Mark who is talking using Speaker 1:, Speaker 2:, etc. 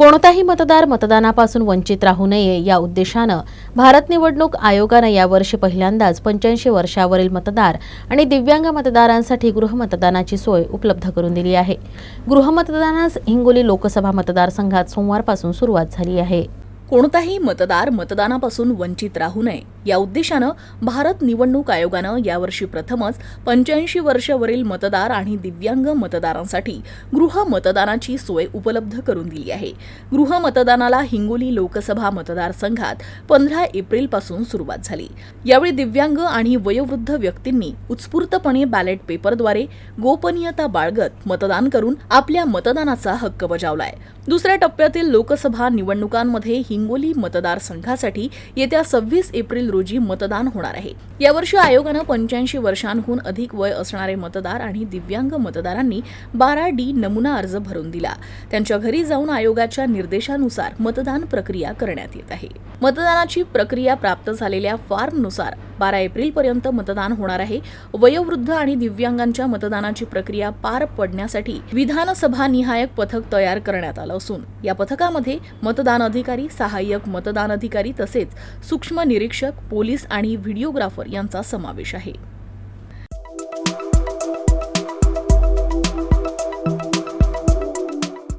Speaker 1: कोणताही मतदार मतदानापासून वंचित राहू नये या उद्देशानं भारत निवडणूक आयोगानं यावर्षी पहिल्यांदाच पंच्याऐंशी वर्षावरील मतदार आणि दिव्यांग मतदारांसाठी गृहमतदानाची सोय उपलब्ध करून दिली आहे. गृहमतदानास हिंगोली लोकसभा मतदारसंघात सोमवारपासून सुरुवात झाली आहे.
Speaker 2: कोणताही मतदार मतदानापासून वंचित राहू नये. या उद्देशानं भारत निवडणूक आयोगानं यावर्षी प्रथमच पंच्याऐंशी वर्षावरील मतदार आणि दिव्यांग मतदारांसाठी गृह मतदानाची सोय उपलब्ध करून दिली आहे. गृह मतदानाला हिंगोली लोकसभा मतदारसंघात पंधरा एप्रिलपासून सुरुवात झाली. यावेळी दिव्यांग आणि वयोवृद्ध व्यक्तींनी उत्स्फूर्तपणे बॅलेट पेपरद्वारे गोपनीयता बाळगत मतदान करून आपल्या मतदानाचा हक्क बजावलाय. दुसऱ्या टप्प्यातील लोकसभा निवडणुकांमध्ये हिंगोली मतदारसंघासाठी येत्या सव्वीस एप्रिल रोजी मतदान होणार आहे. यावर्षी आयोगानं पंच्याऐंशी वर्षांहून अधिक वय असणारे मतदार आणि दिव्यांग मतदारांनी बारा डी नमुना अर्ज भरून दिला. त्यांच्या घरी जाऊन आयोगाच्या निर्देशानुसार मतदान प्रक्रिया करण्यात येत आहे. मतदानाची प्रक्रिया प्राप्त झालेल्या फॉर्मनुसार बारा एप्रिलपर्यंत मतदान होणार आहे. वयोवृद्ध आणि दिव्यांगांच्या मतदानाची प्रक्रिया पार पडण्यासाठी विधानसभा निहायक पथक तयार करण्यात आलं असून या पथकामध्ये मतदान अधिकारी सहाय्यक मतदान अधिकारी तसेच सूक्ष्म निरीक्षक पोलीस आणि व्हिडिओग्राफर यांचा समावेश आहे.